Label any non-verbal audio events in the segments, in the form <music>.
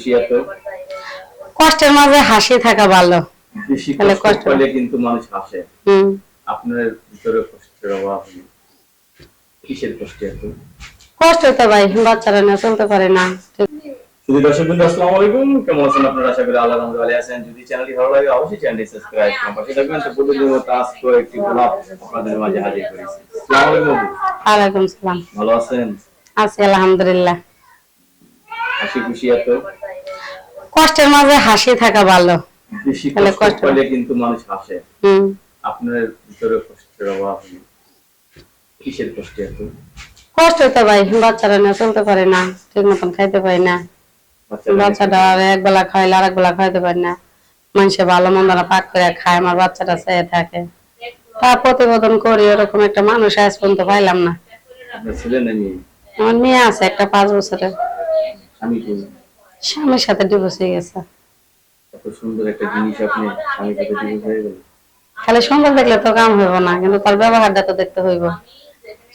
খুশি এত কষ্টের মাঝে হাসি থাকা ভালো। বেশি কষ্ট পেলে কিন্তু মানুষ হাসে। আপনার ভিতরে কষ্টের অভাব কিসের কষ্ট এত? কষ্ট তো ভাই বাচ্চারা না চলতে পারে না। শুধু দর্শক আসসালামু আলাইকুম। কেমন আছেন আপনারা? আশা করি আল্লাহ রহমতে ভালো আছেন। যদি চ্যানেলটি ভালো লাগে অবশ্যই চ্যানেলটি সাবস্ক্রাইব করুন পাশে থাকবেন। তো আজকে একটি গোলাপ আপনাদের মাঝে হাজির করেছি। আসসালামু আলাইকুম। সালাম ভালো আছেন? আছি আলহামদুলিল্লাহ। হাসি খুশি এত? কষ্টের মাঝে হাসি থাকা ভালো। বেশি কষ্ট কিন্তু মানুষ হাসে। আপনার ভিতরে কষ্টের অভাব কিসের কষ্ট এত কষ্ট তো ভাই বাচ্চারা না চলতে পারে না ঠিক মতন খাইতে পারে না। বাচ্চাটা আর এক বেলা খাইলে আর এক বেলা খাইতে পারে না। মানুষে ভালো মন্দ না পাক করে খায় আমার বাচ্চাটা চেয়ে থাকে। তা প্রতিবেদন করি ওরকম একটা মানুষ আজ পর্যন্ত পাইলাম না। আমার মেয়ে আছে একটা পাঁচ বছরের। স্বামীর সাথে ডিভোর্স হয়ে গেছে। এত সুন্দর একটা জিনিস আপনি স্বামীর সাথে ডিভোর্স হয়ে গেল খালি সুন্দর দেখলে তো কাম হইব না কিন্তু তার ব্যবহারটা তো দেখতে হইব।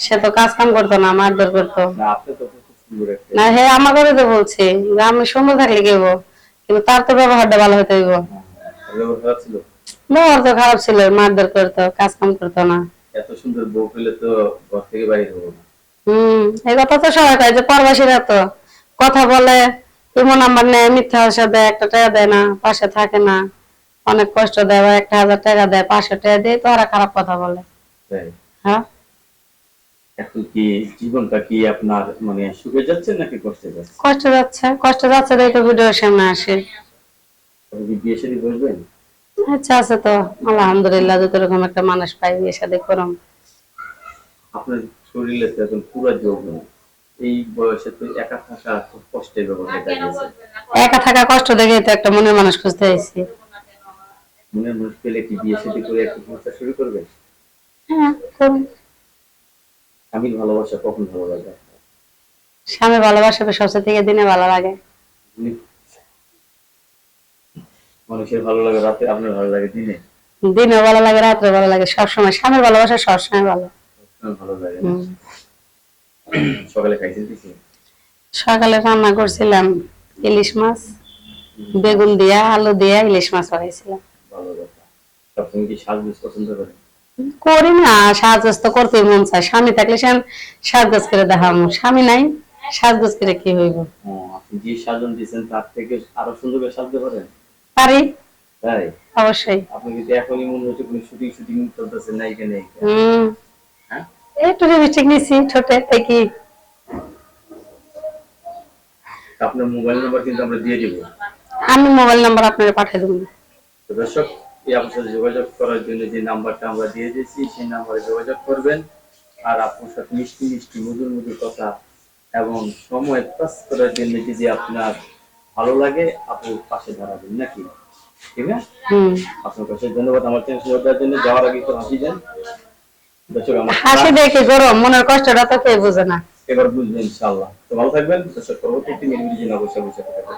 সে তো কাজ কাম করতো না মারধর করতো। না হে আমাকে তো বলছি যে আমি সুন্দর থাকলে গেব কিন্তু তার তো ব্যবহারটা ভালো হইতে হইব। ব্যবহার তো খারাপ ছিল মারধর করতো কাজ কাম করতো না। এত সুন্দর বউ পেলে তো ঘর থেকে বাইরে হব না। হম এই কথা তো সবাই কয় যে পরবাসীরা তো কথা বলে ইমো নাম্বার নেয় মিথ্যা আশা দেয় একটা টাকা দেয় না পাশে থাকে না। অনেক কষ্ট দেয় বা একটা হাজার টাকা দেয় পাঁচশো টাকা দিয়ে তো ওরা খারাপ কথা বলে। হ্যাঁ? এখন কি জীবনটা কি আপনার মানে সুখে যাচ্ছে নাকি কষ্টে যাচ্ছে? কষ্ট যাচ্ছে কষ্ট যাচ্ছে তাই তো ভিডিওর সামনে আসে। বিয়ে শাদী করবেন? আচ্ছা আছে তো আলহামদুলিল্লাহ যত রকম একটা মানুষ পাই বিয়ে সাথে করম। আপনার শরীরে তো এখন পুরো যৌবন। এই বয়সে তো একা থাকা খুব কষ্টের ব্যাপার হয়ে দাঁড়িয়েছে। একা থাকা কষ্ট দেখে তো একটা মনের মানুষ খুঁজতে আইছি। মনের মানুষ পেলে কি বিয়ে শাদী করে একটা সংসার শুরু করবে? হ্যাঁ করুন। স্বামীর ভালোবাসা কখন ভালো লাগে? স্বামী ভালোবাসা সবচেয়ে থেকে দিনে ভালো লাগে। মানুষের ভালো লাগে রাতে আপনার ভালো লাগে দিনে? দিনে ভালো লাগে রাত্রে ভালো লাগে সবসময়। স্বামীর ভালোবাসা সবসময় ভালো। ভালো লাগে। <clears throat> সকালে খাইছেন কিছু সকালে রান্না করছিলাম ইলিশ মাছ বেগুন দিয়া আলু দিয়া ইলিশ মাছ বানাইছিলাম। ভালো কথা। সবসময় কি সাজগোজ পছন্দ করেন করি না সাজগোজ তো করতেই মন চায়। স্বামী থাকলে সে সাজগোজ করে দেখাম। স্বামী নাই সাজগোজ করে কি হইব? আপনি যে সাজন দিয়েছেন তার থেকে আরও সুন্দর করে সাজতে পারেন? পারি। তাই? অবশ্যই। আপনি কিন্তু এখনই মনে হচ্ছে কোনো শুটিং শুটিং চলতেছে না এখানে। হম। একটু লিপস্টিক নিছি ছোটে থেকে আপনার মোবাইল নাম্বার কিন্তু আমরা দিয়ে দিব। আমি মোবাইল নাম্বার আপনাকে পাঠিয়ে দেবো। দর্শক এই আপনার সাথে যোগাযোগ করার জন্য যে নাম্বারটা আমরা দিয়ে দিয়েছি সেই নাম্বারে যোগাযোগ করবেন। আর আপনার সাথে মিষ্টি মিষ্টি মধুর মধুর কথা এবং সময় পাস করার জন্য যদি আপনার ভালো লাগে আপনি পাশে দাঁড়াবেন নাকি? ঠিক হম। আপনার কাছে ধন্যবাদ। আমার চ্যানেল জন্য যাওয়ার আগে একটু হাসি দেন। হাসি দেখে গরম মনের কষ্টটা তো কেউ বুঝে না। এবার বুঝবেন ইনশাআল্লাহ। তো ভালো থাকবেন দর্শক পরবর্তী একটি থাকবেন